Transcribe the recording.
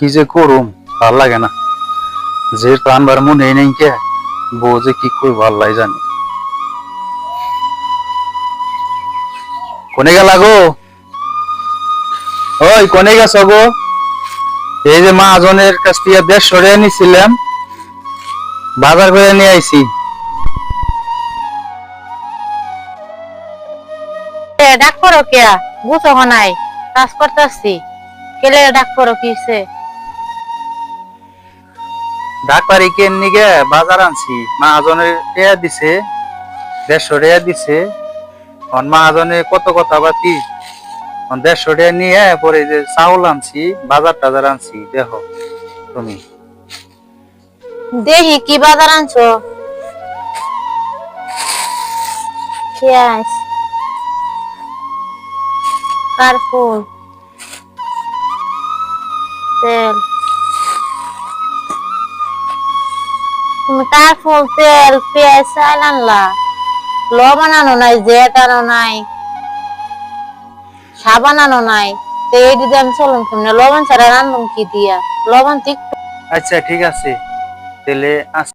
কি যে করুম, ভালো লাগে না। যে প্রাণ বার মনে নেই কে, বউ যে কি কই ভালো লাগে জানি। কোনে গেলা গো? ওই, কোনে গেছ গো? এই যে মহাজনের কাছ থেকে বেশ সরিয়ে নিছিলাম বাজার করে নিয়ে আইছি। ডাক করো কে বুঝো নাই, কাজ করতেছি। কেলে ডাক করো কিসে ডাক্তারি কেন নিগে বাজার আনছি। মহাজনের টেয়া দিছে, দেড়শো টেয়া দিছে। অন মহাজনে কত কথা বাতি অন দেড়শো টেয়া নিয়ে পরে যে চাউল আনছি, বাজার টাজার আনছি, দেখো তুমি। দেখি কি বাজার আনছো? পেঁয়াজ তেল। তুমি ফুল তেল পেঁয়াজ চাল আনলা। লবণ আনো নাই জেট আনো নাই সাবান আনো নাই। তো এই দিদি আমি চলুন লবণ ছাড়া রান্ধুম কি দিয়া? লবণ ঠিক আচ্ছা ঠিক আছে। তাহলে আস